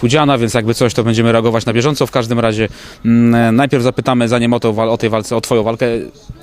Pudziana, więc jakby coś, to będziemy reagować na bieżąco. W każdym razie mm, najpierw zapytamy, zanim o, to, o tej walce, o twoją walkę.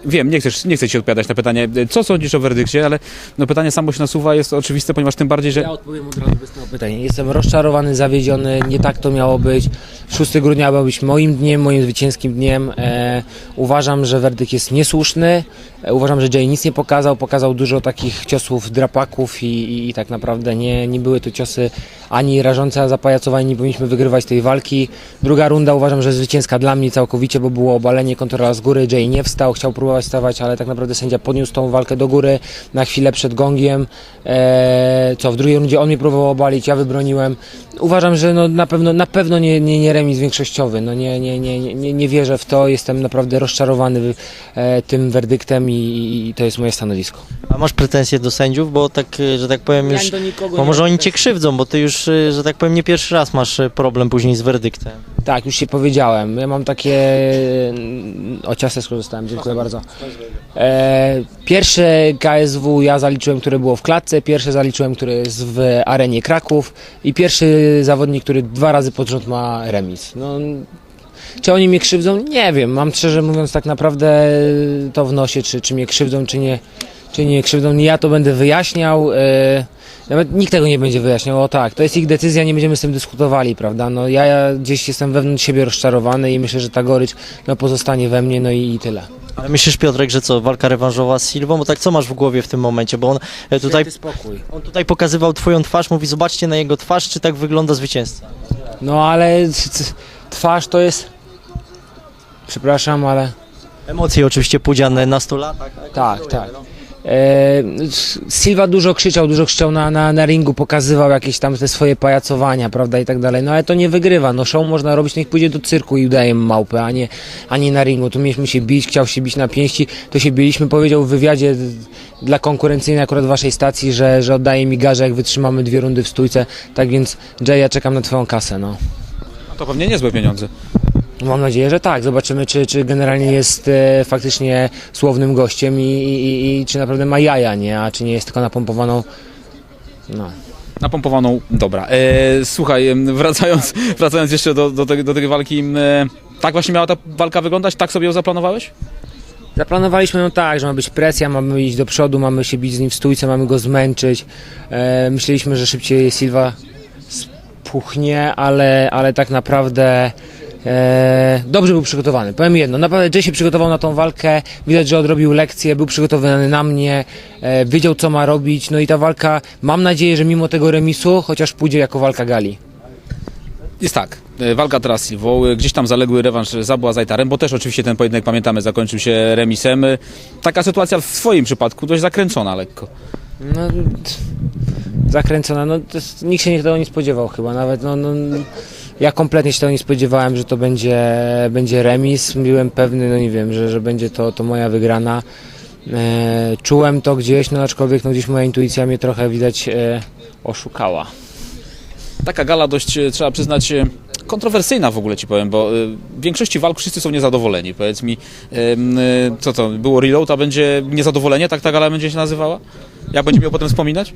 Wiem, nie, chcesz, nie chcę ci odpowiadać na pytanie, co sądzisz o werdykcie, ale no, pytanie samo się nasuwa, jest oczywiste, ponieważ tym bardziej, że... Ja odpowiem od razu bez tego pytania. Jestem rozczarowany, zawiedziony, nie tak to miało być. 6 grudnia miał być moim dniem, moim zwycięskim dniem. E, uważam, że werdykt jest niesłuszny. E, uważam, że Jay nic nie pokazał. Pokazał dużo takich ciosów drapaków i, i, i tak naprawdę nie, nie były to ciosy ani rażące, a zapajacowanie. Nie powinniśmy wygrywać tej walki. Druga runda uważam, że zwycięska dla mnie całkowicie, bo było obalenie, kontrola z góry. Jay nie wstał, chciał próbować stawać, ale tak naprawdę sędzia podniósł tą walkę do góry na chwilę przed gongiem. E, co w drugiej rundzie on mnie próbował obalić, ja wybroniłem. Uważam, że no na pewno, na pewno nie, nie, nie remis większościowy. No nie, nie, nie, nie- nie, wierzę w to. Jestem naprawdę rozczarowany e, tym werdyktem i, i, i to jest moje stanowisko. A masz pretensje do sędziów, bo tak, y, że tak powiem już... Bo może oni cię krzywdzą, bo ty już, y, że tak powiem, nie pierwszy raz masz y, problem później z werdyktem. Tak, już się powiedziałem. Ja mam takie. mm, O ciasteczko dostałem, dziękuję bardzo. E, pierwsze KSW ja zaliczyłem, które było w klatce, pierwsze zaliczyłem, które jest w arenie Kraków i pierwszy zawodnik, który dwa razy pod rząd ma remis. No, czy oni mnie krzywdzą? Nie wiem. Mam szczerze mówiąc tak naprawdę to w nosie, czy, czy mnie krzywdzą, czy nie, czy nie krzywdzą. Nie ja to będę wyjaśniał. E, nawet nikt tego nie będzie wyjaśniał. O tak, to jest ich decyzja, nie będziemy z tym dyskutowali, prawda? No ja, ja gdzieś jestem wewnątrz siebie rozczarowany i myślę, że ta gorycz no, pozostanie we mnie, no i, i tyle. Ale myślisz, Piotrek, że co, walka rewanżowa z Silwą? Bo tak co masz w głowie w tym momencie? Bo on e, tutaj, on tutaj pokazywał twoją twarz, mówi zobaczcie na jego twarz, czy tak wygląda zwycięzca. No ale twarz to jest... Przepraszam, ale... Emocje oczywiście pudziane na 100 latach. Tak, tak. E, Silva dużo krzyczał, dużo krzyczał na, na, na ringu, pokazywał jakieś tam te swoje pajacowania, prawda, i tak dalej. No ale to nie wygrywa. No show można robić, niech pójdzie do cyrku i udaje małpę, a nie, a nie na ringu. Tu mieliśmy się bić, chciał się bić na pięści, to się biliśmy. Powiedział w wywiadzie dla konkurencyjnej akurat waszej stacji, że, że oddaje mi garze, jak wytrzymamy dwie rundy w stójce. Tak więc, Jay, ja czekam na twoją kasę, no. No to pewnie niezłe pieniądze. Mam nadzieję, że tak. Zobaczymy, czy, czy generalnie jest e, faktycznie słownym gościem i, i, i, czy naprawdę ma jaja, nie? A czy nie jest tylko napompowaną. No. Napompowaną, dobra. E, słuchaj, em, wracając, wracając jeszcze do, do, tej, do tej walki, em, e, tak właśnie miała ta walka wyglądać? Tak sobie ją zaplanowałeś? Zaplanowaliśmy ją tak, że ma być presja, mamy iść do przodu, mamy się bić z nim w stójce, mamy go zmęczyć. E, myśleliśmy, że szybciej Silva spuchnie, ale, ale tak naprawdę e, dobrze był przygotowany. Powiem jedno, naprawdę Jay się przygotował na tą walkę, widać, że odrobił lekcję, był przygotowany na mnie, e, wiedział co ma robić, no i ta walka, mam nadzieję, że mimo tego remisu, chociaż pójdzie jako walka gali. Jest tak. e, Walka teraz z e, gdzieś tam zaległy rewanż z Abła Zajtarem, bo też oczywiście ten pojedynek, pamiętamy, zakończył się remisem. E, Taka sytuacja w swoim przypadku dość zakręcona lekko. No, zakręcona, no to nikt się tego nie spodziewał chyba, nawet no, no, ja kompletnie się tego nie spodziewałem, że to będzie, będzie remis, byłem pewny, no nie wiem, że, że będzie to, to moja wygrana. E, czułem to gdzieś, no aczkolwiek no, gdzieś moja intuicja mnie trochę widać e, oszukała. Taka gala dość, e, trzeba przyznać, e, kontrowersyjna w ogóle ci powiem, bo e, w większości walk wszyscy są niezadowoleni. Powiedz mi, co to, było reload, a będzie niezadowolenie, tak ta gala będzie się nazywała? Jak będzie miał potem wspominać?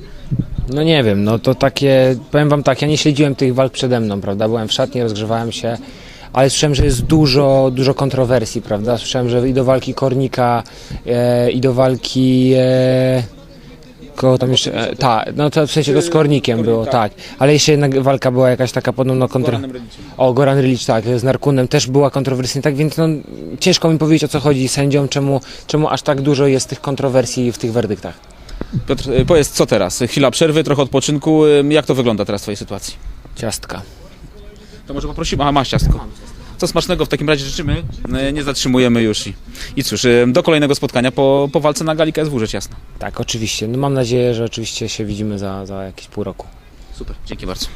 No nie wiem, no to takie, powiem wam tak, ja nie śledziłem tych walk przede mną, prawda, byłem w szatni, rozgrzewałem się, ale słyszałem, że jest dużo, dużo kontrowersji, prawda, słyszałem, że i do walki Kornika, e, i do walki... E, Kogo tam jeszcze? E, tak, no to w sensie to z Kornikiem było, tak. Ale jeszcze jedna walka była jakaś taka podobno kontro... O, Goran Rylicz, tak, z Narkunem też była kontrowersyjna, tak więc no, ciężko mi powiedzieć o co chodzi sędziom, czemu, czemu aż tak dużo jest tych kontrowersji w tych werdyktach. Piotr, e, powiedz, co teraz? Chwila przerwy, trochę odpoczynku. e, Jak to wygląda teraz w twojej sytuacji? Ciastka. To może poprosimy, a masz ciastko. Co smacznego w takim razie życzymy, E, nie zatrzymujemy już i, i cóż, do kolejnego spotkania po, po walce na gali KSW, rzecz jasna. Tak, oczywiście. No mam nadzieję, że oczywiście się widzimy za, za jakieś pół roku. Super, dzięki bardzo.